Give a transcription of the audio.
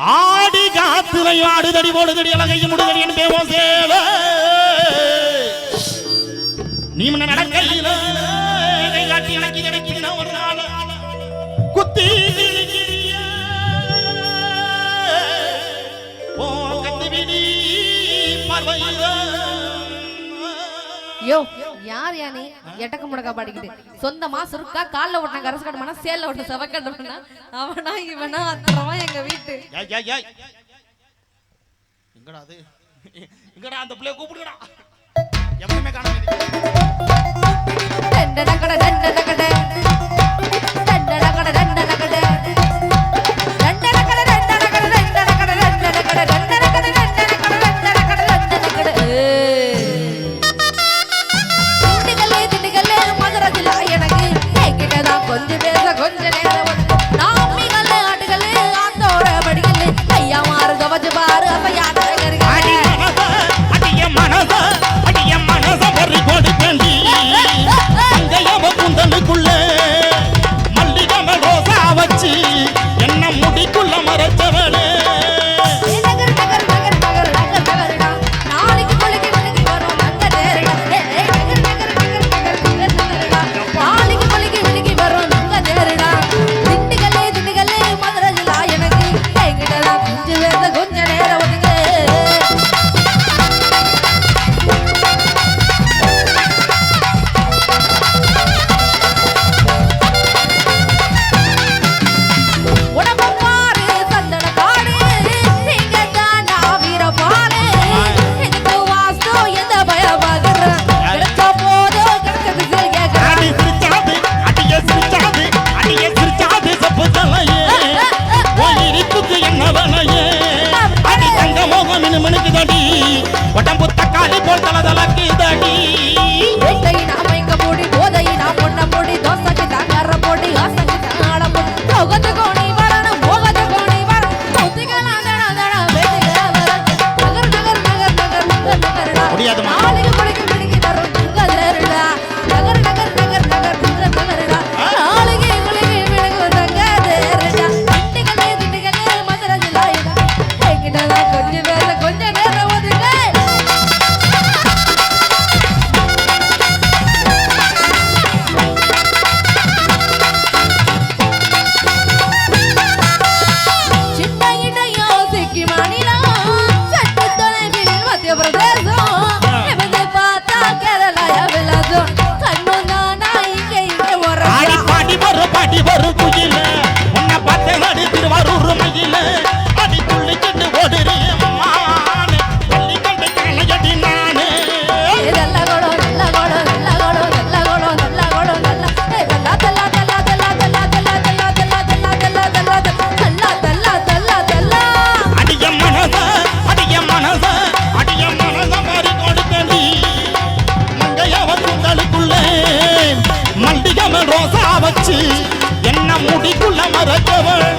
ஆடி காத்திரை ஆடுதடி ஓடுதடி அழகைய முடுதடி என் தேவோ சேவ நீ முன்ன நடக்கையில கை குத்தி ஓ கத்தி விடி பார்வையில. யோ யார் யானி எட்டக்க முடக்கா பாடிக்கிட்டு. சொந்தமா சுருக்கா கால்ல ஓட்டின கரசு கட்டமானா சேல்ல ஓட்டு செவக்கட்டமானா அவனா இவனா அத்தரமா எங்க வீட்டு. எங்கடா அது? எங்கடா அந்த பிள்ளைய கூப்பிடுங்கடா. எப்பவுமே காண உடம்பு தக்காளி போல் தலத ரோசா வச்சு என்ன முடிக்குள்ள மறைச்சவள்